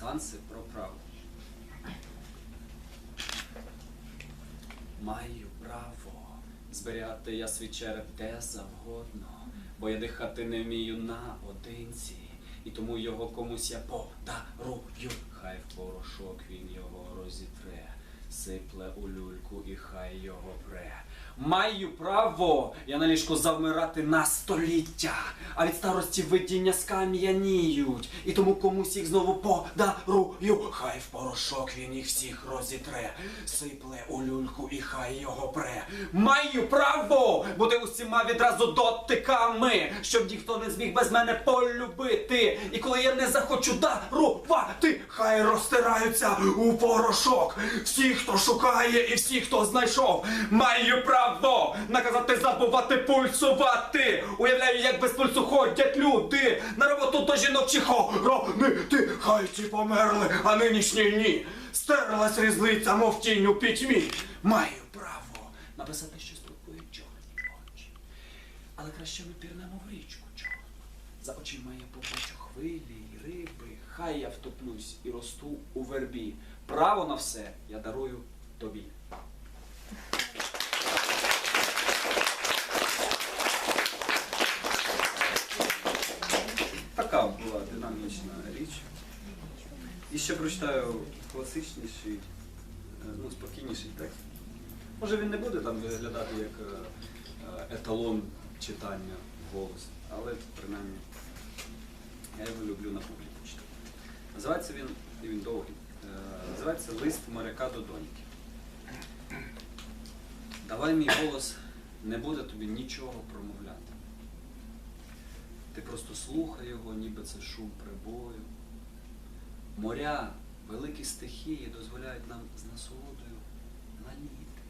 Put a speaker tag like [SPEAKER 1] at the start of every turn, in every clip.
[SPEAKER 1] станції про право. Маю право зберігати я свій череп де завгодно, бо я дихати не вмію наодинці, і тому його комусь я подарую. Хай в порошок він його розітре, сипле у люльку і хай його пре. Маю право я на ліжку завмирати на століття, а від старості видіння скам'яніють, і тому комусь їх знову подарую. Хай в порошок він їх всіх розітре, сипле у люльку і хай його пре. Маю право бути усіма відразу дотиками, щоб ніхто не зміг без мене полюбити. І коли я не захочу дарувати, хай розтираються у порошок. Всі, хто шукає, і всі, хто знайшов, маю право наказати забувати пульсувати. Уявляю, як без пульсу ходять люди на роботу до жінок чи хоронити. Хай ті померли, а нинішні ні. Стерлась різниця, мов тінь у пітьмі. Маю право написати тут твої чорні очі. Але краще ми пірнемо в річку чого. За очима я побачу хвилі й риби, хай я втоплюсь і росту у вербі. Право на все я дарую тобі. Така була динамічна річ. І ще прочитаю класичніший, е, ну, спокійніший текст. Може він не буде там виглядати як е, е, еталон читання голос, але принаймні я його люблю на публіку. Називається він, він довгий, е, називається Лист моряка до доньки. Давай мій голос не буде тобі нічого промовляти. Ти просто слухай його, ніби це шум прибою. Моря, великі стихії дозволяють нам з насолодою наніти.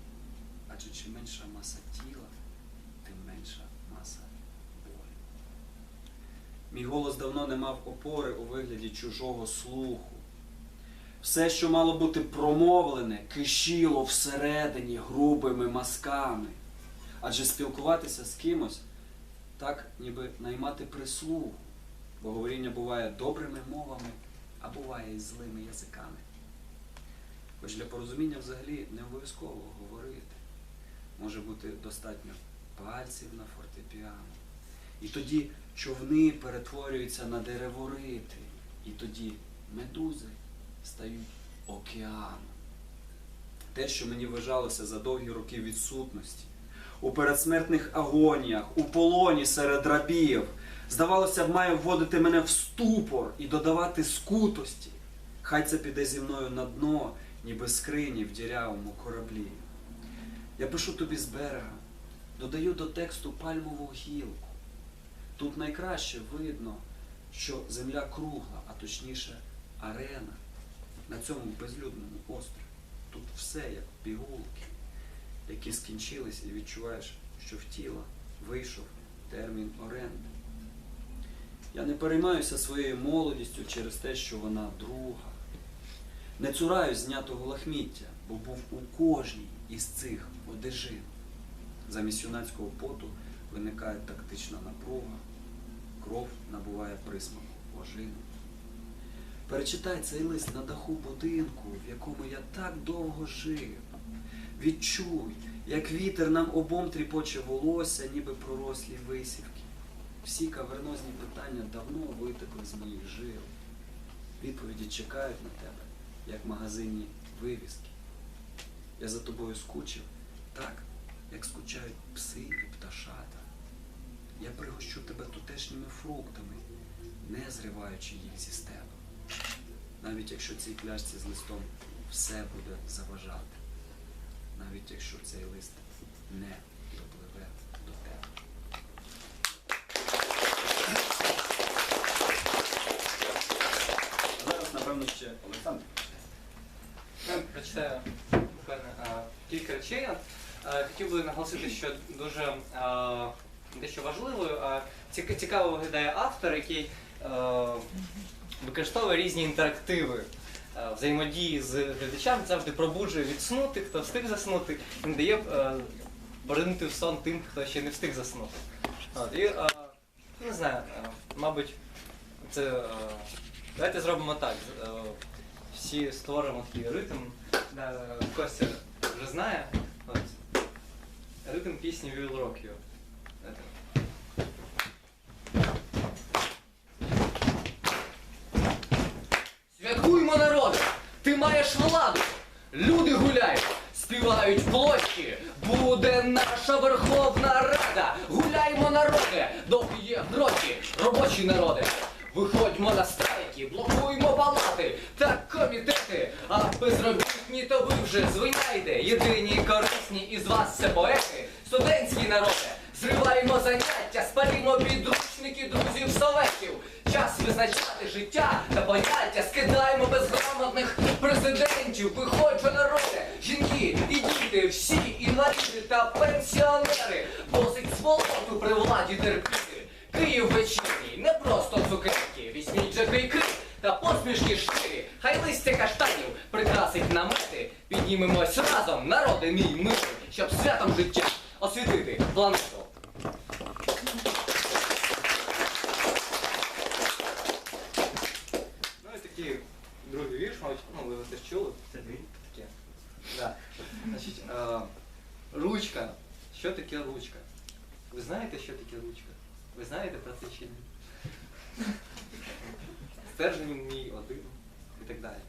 [SPEAKER 1] Адже чим менша маса тіла, тим менша маса. Мій голос давно не мав опори у вигляді чужого слуху. Все, що мало бути промовлене, кишіло всередині грубими мазками. Адже спілкуватися з кимось так, ніби наймати прислугу, бо говоріння буває добрими мовами, а буває і злими язиками. Хоч для порозуміння взагалі не обов'язково говорити. Може бути достатньо пальців на фортепіано. І тоді човни перетворюються на дереворити, і тоді медузи стають океаном. Те, що мені вважалося за довгі роки відсутності, у передсмертних агоніях, у полоні серед рабів, здавалося б, має вводити мене в ступор і додавати скутості. Хай це піде зі мною на дно, ніби скрині в дірявому кораблі. Я пишу тобі з берега, додаю до тексту пальмову гілку. Тут найкраще видно, що земля кругла, а точніше арена на цьому безлюдному острові. Тут все як пігулки, які скінчились, і відчуваєш, що в тіла вийшов термін оренди. Я не переймаюся своєю молодістю через те, що вона друга. Не цураюсь знятого лахміття, бо був у кожній із цих одежин. Замість юнацького поту виникає тактична напруга, кров набуває присмаку ожину. Перечитай цей лист на даху будинку, в якому я так довго жив. Відчуй, як вітер нам обом тріпоче волосся, ніби пророслі висівки. Всі кавернозні питання давно витекли з моїх жил. Відповіді чекають на тебе, як магазинні вивіски. Я за тобою скучив так, як скучають пси і пташата. Я пригощу тебе тутешніми фруктами, не зриваючи їх зі стебла. Навіть якщо цій пляшці з листом все буде заважати, навіть якщо цей лист не допливе до тебе. Зараз, напевно, ще Олександр.
[SPEAKER 2] Прочитаю буквально кілька речей. Хотів би наголосити, що дуже а, дещо важливою, а цікаво виглядає автор, який а, використовує різні інтерактиви. Взаємодії з глядачами завжди пробуджує від сну тих, хто встиг заснути, і не дає а, поринути в сон тим, хто ще не встиг заснути. От, і, а, не знаю, а, мабуть, це а, Давайте зробимо так. е, Всі створимо такий ритм. Костя вже знає. От. Ритм пісні Will Rock You. Давайте.
[SPEAKER 3] Святкуймо народи! Ти маєш владу! Люди гуляють, співають площі, буде наша Верховна Рада! Гуляймо народи, доки є гроші, робочі народи! Виходьмо на страйки, блокуймо палати та комітети, а безробітні то ви вже звиняйте. Єдині корисні із вас це поети, студентські народи. Зриваємо заняття, спалімо підручники друзів советів. Час визначати життя та поняття, скидаємо безграмотних президентів. Виходьмо народи, жінки і діти, всі інваліди та пенсіонери. Досить сволоту при владі терпіти. Київ вечірній, не просто цукерки. Візьміть же крики та посмішки щирі. Хай листя каштанів прикрасить намети. Піднімемось разом, народи мій мир, щоб святом життя освітити планету.
[SPEAKER 2] Ну і другий вірш, ну ви теж чули. Це? Таке. Да. Значить, е, ручка. Що таке ручка? Ви знаєте, що таке ручка? Ви знаєте про це чи ні? Стержень мій один і так далі.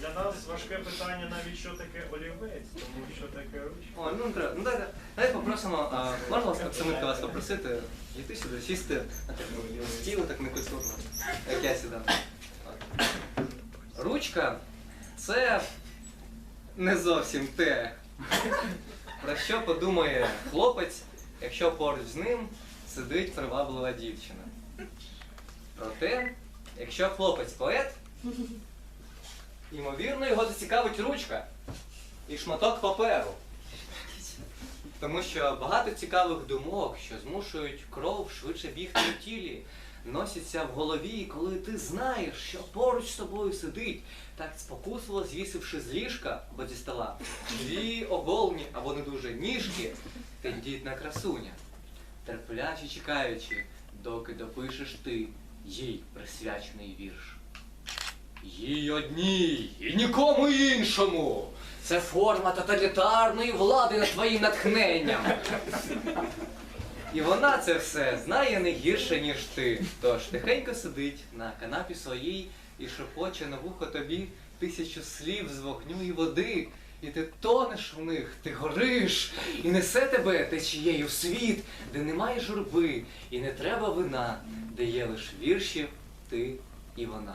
[SPEAKER 4] Для, нас важке питання навіть що таке олівець, тому що таке ручка.
[SPEAKER 2] О, ну треба. Ну давайте, давайте попросимо, а, можна вас Оксамитка вас попросити йти сюди, сісти на стіл, так не культурно, як я сідав. Ручка це не зовсім те, про що подумає хлопець, якщо поруч з ним сидить приваблива дівчина. Проте, якщо хлопець поет, ймовірно, його зацікавить ручка і шматок паперу. Тому що багато цікавих думок, що змушують кров швидше бігти в тілі, носяться в голові, коли ти знаєш, що поруч з тобою сидить, так спокусливо звісивши з ліжка або зі стола, дві оголені або не дуже ніжки, тендітна красуня, терпляче чекаючи, доки допишеш ти їй присвячений вірш. Їй одній і нікому іншому. Це форма тоталітарної влади над твоїм натхненням. І вона це все знає не гірше, ніж ти. Тож тихенько сидить на канапі своїй і шепоче на вухо тобі тисячу слів з вогню і води. І ти тонеш в них, ти гориш, і несе тебе течією в світ, де немає журби, і не треба вина, де є лиш вірші, ти і вона.